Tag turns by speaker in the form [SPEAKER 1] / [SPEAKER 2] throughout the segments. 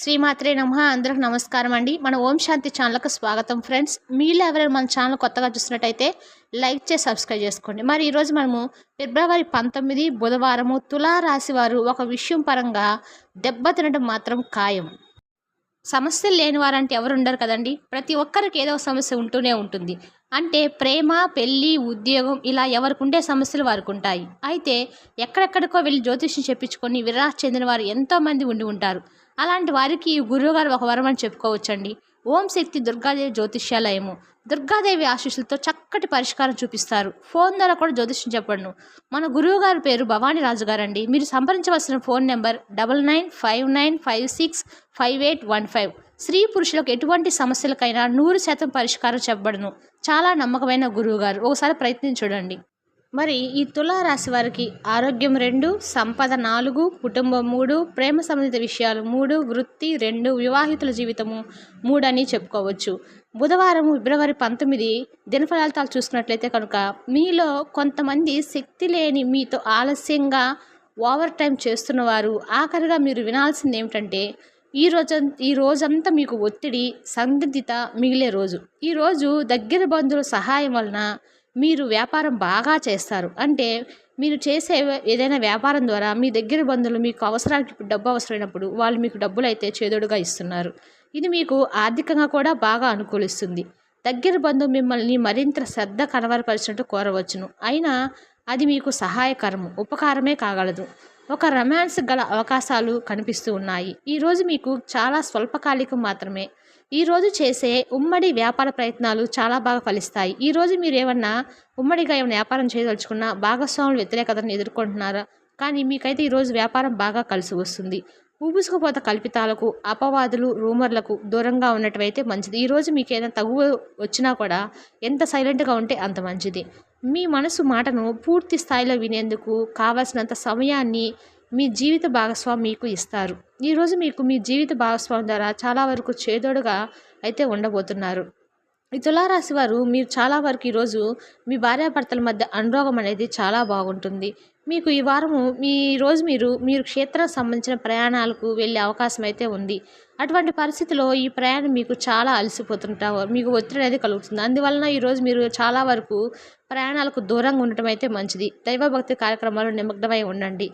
[SPEAKER 1] శ్రీమాత్రే నమ. అందరికి నమస్కారం అండి. మన ఓం శాంతి ఛానల్కి స్వాగతం ఫ్రెండ్స్. మీలో ఎవరైనా మన ఛానల్ కొత్తగా చూసినట్టయితే లైక్ చేసి సబ్స్క్రైబ్ చేసుకోండి. మరి ఈరోజు మనము ఫిబ్రవరి పంతొమ్మిది బుధవారము తులారాశి వారు ఒక విషయం పరంగా దెబ్బతినడం మాత్రం ఖాయం. సమస్యలు లేని వారంటే ఎవరు ఉండరు కదండి. ప్రతి ఒక్కరికి ఏదో ఒక సమస్య ఉంటూనే ఉంటుంది. అంటే ప్రేమ పెళ్ళి ఉద్యోగం ఇలా ఎవరికి ఉండే సమస్యలు వారికి ఉంటాయి. అయితే ఎక్కడెక్కడికో వెళ్ళి జ్యోతిష్యం చెప్పించుకొని విరాట్ చెందిన వారు ఎంతోమంది ఉండి ఉంటారు. అలాంటి వారికి ఈ గురువుగారు ఒక వరం అని చెప్పుకోవచ్చండి. ఓం శక్తి దుర్గాదేవి జ్యోతిష్యాలయము. దుర్గాదేవి ఆశీస్సులతో చక్కటి పరిష్కారం చూపిస్తారు. ఫోన్ ద్వారా కూడా జ్యోతిష్యం చెప్పండి మన గురువు గారి పేరు భవానీ రాజు గారండి మీరు సంప్రదించవలసిన phone number double nine five nine five six five eight one five. స్త్రీ పురుషులకు ఎటువంటి సమస్యలకైనా నూరు శాతం పరిష్కారం చెప్పబడును. చాలా నమ్మకమైన గురువు గారు ఒకసారి ప్రయత్నం చూడండి. మరి ఈ తులారాశి వారికి ఆరోగ్యం రెండు సంపద నాలుగు కుటుంబం మూడు ప్రేమ సంబంధిత విషయాలు మూడు వృత్తి రెండు వివాహితుల జీవితము మూడు అని చెప్పుకోవచ్చు. బుధవారం ఫిబ్రవరి పంతొమ్మిది దినఫలితాలు చూసుకున్నట్లయితే కనుక మీలో కొంతమంది శక్తి లేని మీతో ఆలస్యంగా ఓవర్ టైం చేస్తున్నవారు ఆఖరిగా మీరు వినాల్సింది ఏమిటంటే ఈ రోజు ఈ రోజంతా మీకు ఒత్తిడి సందిగ్ధత మిగిలే రోజు. ఈరోజు దగ్గర బంధువుల సహాయం వలన మీరు వ్యాపారం బాగా చేస్తారు. అంటే మీరు చేసే ఏదైనా వ్యాపారం ద్వారా మీ దగ్గర బంధువులు మీకు అవసరానికి డబ్బు అవసరమైనప్పుడు వాళ్ళు మీకు డబ్బులు అయితే చేదోడుగా ఇస్తున్నారు. ఇది మీకు ఆర్థికంగా కూడా బాగా అనుకూలిస్తుంది. దగ్గర బంధువు మిమ్మల్ని మరింత శ్రద్ధ కనబరపరిచినట్టు కోరవచ్చును. అయినా అది మీకు సహాయకరము ఉపకారమే కాగలదు. ఒక రొమాన్స్ గల అవకాశాలు కనిపిస్తూ ఉన్నాయి. ఈరోజు మీకు చాలా స్వల్పకాలికం మాత్రమే ఈరోజు చేసే ఉమ్మడి వ్యాపార ప్రయత్నాలు చాలా బాగా ఫలిస్తాయి. ఈరోజు మీరు ఏమన్నా ఉమ్మడిగా ఏమైనా వ్యాపారం చేయదలుచుకున్నా భాగస్వాములు వ్యతిరేకతను ఎదుర్కొంటున్నారా? కానీ మీకైతే ఈరోజు వ్యాపారం బాగా కలిసి వస్తుంది. ఊబుసుకుపోత కల్పితాలకు అపవాదులు రూమర్లకు దూరంగా ఉన్నట్టువైతే మంచిది. ఈరోజు మీకు ఏదైనా తగువ వచ్చినా కూడా ఎంత సైలెంట్గా ఉంటే అంత మంచిది. మీ మనసు మాటను పూర్తి స్థాయిలో వినేందుకు కావలసినంత సమయాన్ని మీ జీవిత భాగస్వామి మీకు ఇస్తారు. ఈరోజు మీకు మీ జీవిత భాగస్వామి ద్వారా చాలా వరకు చేదోడుగా అయితే ఉండబోతున్నారు. ఈ తులారాశి వారు మీరు చాలా వరకు ఈరోజు మీ భార్యాభర్తల మధ్య అనురోగం అనేది చాలా బాగుంటుంది. మీకు ఈ వారము మీ రోజు మీరు మీరు క్షేత్రం సంబంధించిన ప్రయాణాలకు వెళ్ళే అవకాశం అయితే ఉంది. అటువంటి పరిస్థితిలో ఈ ప్రయాణం మీకు చాలా అలసిపోతుంటావు మీకు ఒత్తిడి అనేది కలుగుతుంది. అందువలన ఈరోజు మీరు చాలా వరకు ప్రయాణాలకు దూరంగా ఉండటం అయితే మంచిది. దైవభక్తి కార్యక్రమాలు నిమగ్నమై ఉండండి.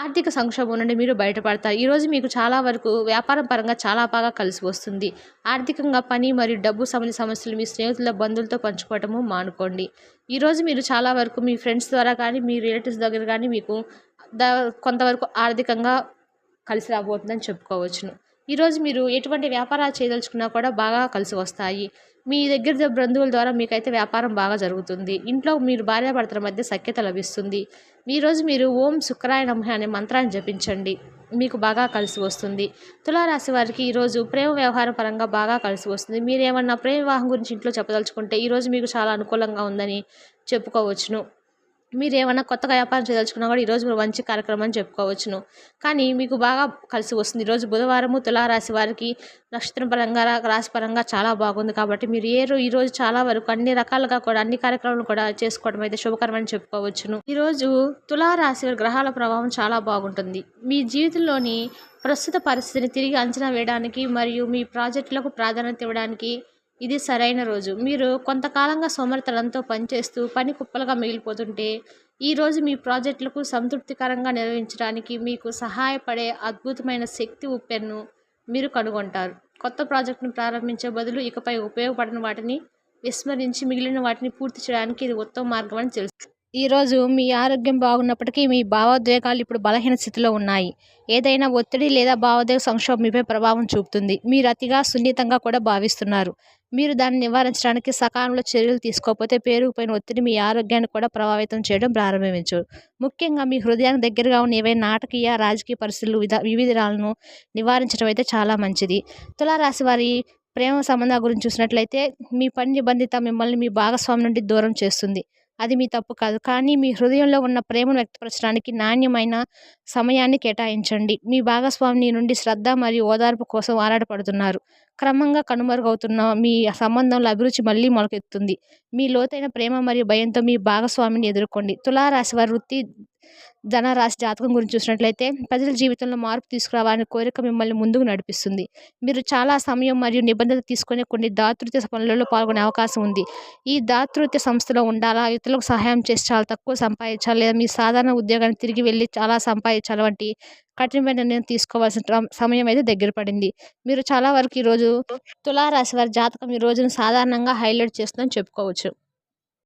[SPEAKER 1] ఆర్థిక సంక్షోభం నుండి మీరు బయటపడతారు. ఈరోజు మీకు చాలా వరకు వ్యాపారం పరంగా చాలా బాగా కలిసి వస్తుంది. ఆర్థికంగా పని మరియు డబ్బు సంబంధించిన సమస్యలు మీ స్నేహితుల బంధువులతో పంచుకోవటము మానుకోండి. ఈరోజు మీరు చాలా వరకు మీ ఫ్రెండ్స్ ద్వారా కానీ మీ రిలేటివ్స్ దగ్గర కానీ మీకు ద కొంతవరకు ఆర్థికంగా కలిసి రాబోతుందని చెప్పుకోవచ్చును. ఈరోజు మీరు ఎటువంటి వ్యాపారాలు చేయదలుచుకున్నా కూడా బాగా కలిసి వస్తాయి. మీ దగ్గర బంధువుల ద్వారా మీకైతే వ్యాపారం బాగా జరుగుతుంది. ఇంట్లో మీరు భార్యాభర్తల మధ్య సఖ్యత లభిస్తుంది. ఈరోజు మీరు ఓం శుక్రాయ నమః అనే మంత్రాన్ని జపించండి. మీకు బాగా కలిసి వస్తుంది. తులారాశి వారికి ఈరోజు ప్రేమ వ్యవహార పరంగా బాగా కలిసి వస్తుంది. మీరు ఏమన్నా ప్రేమ వివాహం గురించి ఇంట్లో చెప్పదలుచుకుంటే ఈరోజు మీకు చాలా అనుకూలంగా ఉందని చెప్పుకోవచ్చును. మీరు ఏమైనా కొత్తగా వ్యాపారం చేయదలుచుకున్నా కూడా ఈరోజు మీరు మంచి కార్యక్రమం అని చెప్పుకోవచ్చును. కానీ మీకు బాగా కలిసి వస్తుంది. ఈరోజు బుధవారము తులారాశి వారికి నక్షత్రం పరంగా రాశి పరంగా చాలా బాగుంది కాబట్టి మీరు ఏ ఈరోజు చాలా వరకు అన్ని రకాలుగా కూడా అన్ని కార్యక్రమాలు కూడా చేసుకోవడం అయితే శుభకరం అని చెప్పుకోవచ్చును. ఈరోజు తులారాశి వారి గ్రహాల ప్రభావం చాలా బాగుంటుంది. మీ జీవితంలోని ప్రస్తుత పరిస్థితిని తిరిగి అంచనా వేయడానికి మరియు మీ ప్రాజెక్టులకు ప్రాధాన్యత ఇవ్వడానికి ఇది సరైన రోజు. మీరు కొంతకాలంగా సోమరితనంతో పనిచేస్తూ పని కుప్పలుగా మిగిలిపోతుంటే ఈరోజు మీ ప్రాజెక్టులకు సంతృప్తికరంగా నిర్వహించడానికి మీకు సహాయపడే అద్భుతమైన శక్తి ఉప్పెన్ను మీరు కనుగొంటారు. కొత్త ప్రాజెక్టును ప్రారంభించే బదులు ఇకపై ఉపయోగపడిన వాటిని విస్మరించి మిగిలిన వాటిని పూర్తి చేయడానికి ఇది ఉత్తమ మార్గం అని తెలుసు. ఈరోజు మీ ఆరోగ్యం బాగున్నప్పటికీ మీ భావోద్వేగాలు ఇప్పుడు బలహీన స్థితిలో ఉన్నాయి. ఏదైనా ఒత్తిడి లేదా భావోద్వేగ సంక్షోభం మీపై ప్రభావం చూపుతుంది. మీరు అతిగా సున్నితంగా కూడా భావిస్తున్నారు. మీరు దాన్ని నివారించడానికి సకాలంలో చర్యలు తీసుకోకపోతే పేరుకుపోయిన ఒత్తిడి మీ ఆరోగ్యాన్ని కూడా ప్రభావితం చేయడం ప్రారంభించు. ముఖ్యంగా మీ హృదయానికి దగ్గరగా ఉన్న ఏవైనా నాటకీయ రాజకీయ పరిస్థితులు విధ వివిధాలను నివారించడం అయితే చాలా మంచిది. తులారాశి వారి ప్రేమ సంబంధాల గురించి చూసినట్లయితే మీ పని నిబంధిత మిమ్మల్ని మీ భాగస్వామి నుండి దూరం చేస్తుంది. అది మీ తప్పు కాదు. కానీ మీ హృదయంలో ఉన్న ప్రేమను వ్యక్తపరచడానికి నాణ్యమైన సమయాన్ని కేటాయించండి. మీ భాగస్వామి నుండి శ్రద్ధ మరియు ఓదార్పు కోసం ఆరాటపడుతున్నారు. క్రమంగా కనుమరుగవుతున్న మీ సంబంధంలో అభిరుచి మళ్ళీ మొలకెత్తుంది. మీ లోతైన ప్రేమ మరియు భయంతో మీ భాగస్వామిని ఎదుర్కోండి. తులారాశి వారి వృత్తి ధనరాశి జాతకం గురించి చూసినట్లయితే ప్రజల జీవితంలో మార్పు తీసుకురావాలని కోరిక మిమ్మల్ని ముందుకు నడిపిస్తుంది. మీరు చాలా సమయం మరియు నిబంధన తీసుకునే కొన్ని దాతృత్వ పనులలో పాల్గొనే అవకాశం ఉంది. ఈ దాతృత్వ సంస్థలో ఉండాలా? ఇతరులకు సహాయం చేసి చాలా తక్కువ సంపాదించాలి లేదా మీ సాధారణ ఉద్యోగాన్ని తిరిగి వెళ్ళి చాలా సంపాదించాలి వంటి కఠినమైన నిర్ణయం తీసుకోవాల్సిన సమయం అయితే దగ్గర పడింది. మీరు చాలా వరకు ఈరోజు తులారాశి వారి జాతకం ఈ రోజును సాధారణంగా హైలైట్ చేస్తుందని చెప్పుకోవచ్చు.